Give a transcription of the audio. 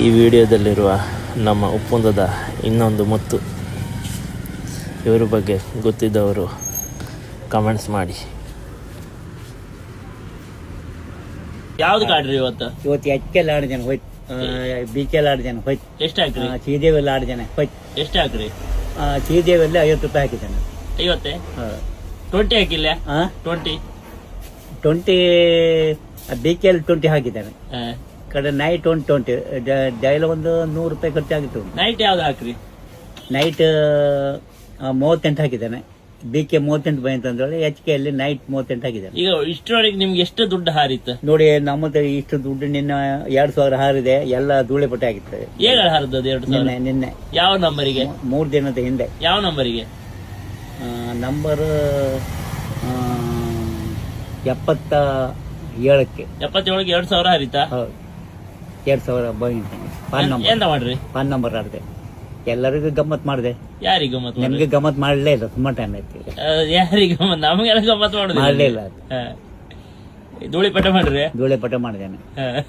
ಈ ವಿಡಿಯೋದಲ್ಲಿರುವ ನಮ್ಮ ಒಪ್ಪಂದದ ಇನ್ನೊಂದು ಮುತ್ತು ಇವರ ಬಗ್ಗೆ ಗೊತ್ತಿದ್ದವರು ಕಮೆಂಟ್ಸ್ ಮಾಡಿ. ಯಾವ್ದು ಕಾಡ್ರಿ ಇವತ್ತು? ಇವತ್ತು ಎಚ್ಕೆಲ್ಲ ಆರು ಜನ ಹೋಯ್ತು. ಬಿಕೆಲ್ ಆರು ಜನ ಹೋಯ್ತು. ಎಷ್ಟು ಹಾಕ್ರಿ? ಶ್ರೀದೇವಿಯಲ್ಲಿ ಆರು ಜನ ಹೋಯ್ತು. ಎಷ್ಟು ಹಾಕ್ರಿ? ಶ್ರೀದೇವಿಯಲ್ಲಿ ಐವತ್ತು ರೂಪಾಯಿ ಹಾಕಿದ್ದಾನೆ. ಐವತ್ತೆ? ಟ್ವೆಂಟಿ ಹಾಕಿಲ್ಲ? ಟ್ವೆಂಟಿ ಟ್ವೆಂಟಿ ಬೀಚಲ್ಲಿ ಟ್ವೆಂಟಿ ಹಾಕಿದ್ದಾನೆ. ಕಡೆ ನೈಟ್ ಒನ್ ಟ್ವೆಂಟಿ ಡೈಲಿ ಒಂದು ನೂರು ರೂಪಾಯಿ ಖರ್ಚಾಗಿತ್ತು ನೈಟ್ ಯಾವ್ದು ಹಾಕ್ರಿ? ನೈಟ್ ಮೂವತ್ತೆಂಟು ಹಾಕಿದ್ದೇನೆ. ಬಿ ಕೆ ಮೂವತ್ತೆಂಟು ಬೈ ಅಂತಂದ್ರೆ ಎಚ್ ಕೆ ಅಲ್ಲಿ ನೈಟ್ ಮೂವತ್ತೆಂಟು ಹಾಕಿದ್ದಾನೆ. ಈಗ ಇಷ್ಟರವರೆಗೆ ನಿಮ್ಗೆ ಎಷ್ಟು ದುಡ್ಡು ಹಾರಿತ್ತು? ನೋಡಿ ನಮ್ಮದು ಇಷ್ಟು ದುಡ್ಡು ನಿನ್ನ ಎರಡು ಸಾವಿರ ಹಾರಿದೆ ಎಲ್ಲ ಧೂಳೆ ಪಟ್ಟೆ ಆಗಿತ್ತು. ಹೇಗ ಹಾರದದು ಎರಡು ನಿನ್ನೆ ನಿನ್ನೆ. ಯಾವ ನಂಬರಿಗೆ ಮೂರು ದಿನದ ಹಿಂದೆ. ಯಾವ ನಂಬರಿಗೆ ನಂಬರ್ ಎಪ್ಪತ್ತ ಏಳಕ್ಕೆ. ಎಪ್ಪತ್ತೇಳಕ್ಕೆ ಎರಡು ಸಾವಿರ ಹರಿತಾ? ಹೌದು. ಎರಡು ಸಾವಿರ ಪಾನ್ ನಂಬರ್ ಎಂತ ಮಾಡ್ರಿ? ಪಾನ್ ನಂಬರ್ ಆಡಿದೆ ಎಲ್ಲರಿಗೂ ಗಮ್ಮತ್ ಮಾಡಿದೆ. ಯಾರಿಗೆ ಗಮ್ಮತ್ ನಿಮ್ಗೆ ಗಮ್ಮತ್ ಮಾಡಲೇ ಇಲ್ಲ ತುಂಬಾ ಟೈಮ್ ಆಯ್ತು ಯಾರಿಗೆ ಗಮ್ಮತ್? ನಮಗೆಲ್ಲ ಗಮ್ಮತ್ ಮಾಡಲೇ ಇಲ್ಲ. ಹಾ. ಧೂಳಿ ಧೂಳಿಪಟ ಮಾಡ್ರಿ? ಧೂಳೆ ಪಟ ಮಾಡಿದ್ದೇನೆ ಹಾ.